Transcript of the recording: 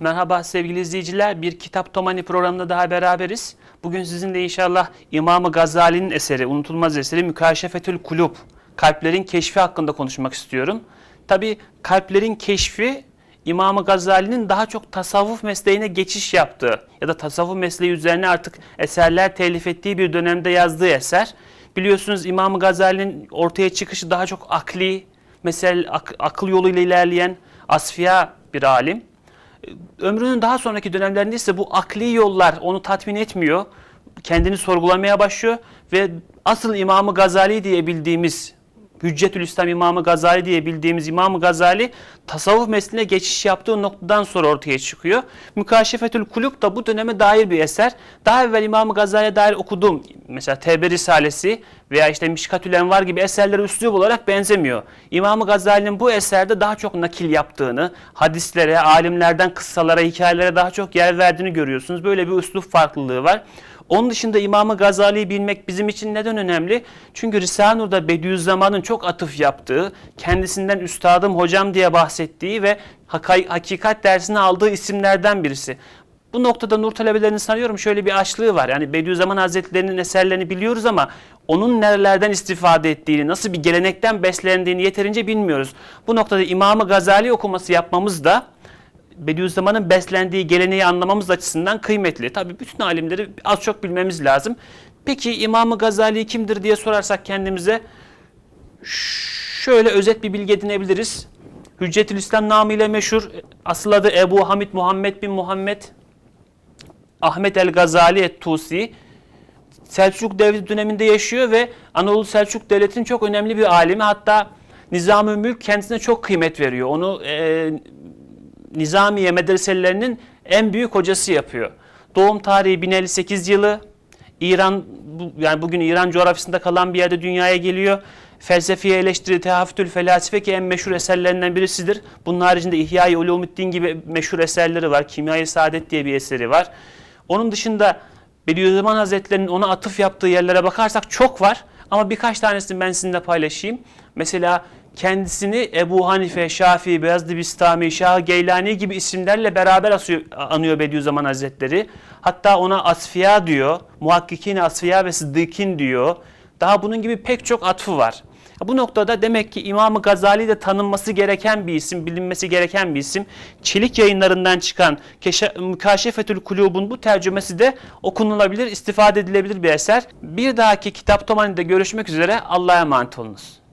Merhaba sevgili izleyiciler. Bir Kitap Tomani programında daha beraberiz. Bugün sizinle inşallah İmam-ı Gazali'nin eseri, unutulmaz eseri Mükaşefetül Kulub, Kalplerin Keşfi hakkında konuşmak istiyorum. Tabi kalplerin keşfi İmam-ı Gazali'nin daha çok tasavvuf mesleğine geçiş yaptığı ya da tasavvuf mesleği üzerine artık eserler telif ettiği bir dönemde yazdığı eser. Biliyorsunuz İmam-ı Gazali'nin ortaya çıkışı daha çok akli, mesela ak- akıl yoluyla ilerleyen asfiya bir alim. Ömrünün daha sonraki dönemlerinde ise bu akli yollar onu tatmin etmiyor. Kendini sorgulamaya başlıyor ve asıl İmam-ı Gazali diye bildiğimiz Hüccetül İslam İmamı Gazali diye bildiğimiz İmam Gazali tasavvuf mesleğine geçiş yaptığı noktadan sonra ortaya çıkıyor. Mükaşefetül Kulub da bu döneme dair bir eser. Daha evvel İmam Gazali'ye dair okuduğum mesela Tevbe Risalesi veya işte Mişkatül Envar gibi eserlere üslup olarak benzemiyor. İmam Gazali'nin bu eserde daha çok nakil yaptığını, hadislere, alimlerden kıssalara, hikayelere daha çok yer verdiğini görüyorsunuz. Böyle bir üslup farklılığı var. Onun dışında İmam-ı Gazali'yi bilmek bizim için neden önemli? Çünkü Risale-i Nur'da Bediüzzaman'ın çok atıf yaptığı, kendisinden üstadım, hocam diye bahsettiği ve hakikat dersini aldığı isimlerden birisi. Bu noktada Nur talebelerinin sanıyorum şöyle bir açlığı var. Yani Bediüzzaman Hazretleri'nin eserlerini biliyoruz ama onun nerelerden istifade ettiğini, nasıl bir gelenekten beslendiğini yeterince bilmiyoruz. Bu noktada İmam-ı Gazali okuması yapmamız da Bediüzzaman'ın beslendiği geleneği anlamamız açısından kıymetli. Tabii bütün alimleri az çok bilmemiz lazım. Peki İmam-ı Gazali kimdir diye sorarsak kendimize şöyle özet bir bilgi edinebiliriz. Hüccetül İslam namıyla meşhur. Asıl adı Ebu Hamid Muhammed bin Muhammed Ahmet el Gazali et Tusi. Selçuk Devleti döneminde yaşıyor ve Anadolu Selçuk Devleti'nin çok önemli bir alimi. Hatta Nizam-ı Mülk kendisine çok kıymet veriyor. Onu e, Nizamiye medreselerinin en büyük hocası yapıyor. Doğum tarihi 1058 yılı. İran bu- yani bugün İran coğrafyasında kalan bir yerde dünyaya geliyor. Felsefiye eleştiri Tehafütül Felasife ki en meşhur eserlerinden birisidir. Bunun haricinde İhya-i Ulumuddin gibi meşhur eserleri var. Kimya-i Saadet diye bir eseri var. Onun dışında Bediüzzaman Hazretleri'nin ona atıf yaptığı yerlere bakarsak çok var. Ama birkaç tanesini ben sizinle paylaşayım. Mesela kendisini Ebu Hanife, Şafii, Beyazlı Bistami, Şah Geylani gibi isimlerle beraber anıyor Bediüzzaman Hazretleri. Hatta ona asfiya diyor, muhakkikin asfiya ve sıddıkin diyor. Daha bunun gibi pek çok atfı var. Bu noktada demek ki İmam-ı Gazali de tanınması gereken bir isim, bilinmesi gereken bir isim. Çelik yayınlarından çıkan Mükaşefetül Kulub'un bu tercümesi de okunulabilir, istifade edilebilir bir eser. Bir dahaki Kitap Tomani'de görüşmek üzere. Allah'a emanet olunuz.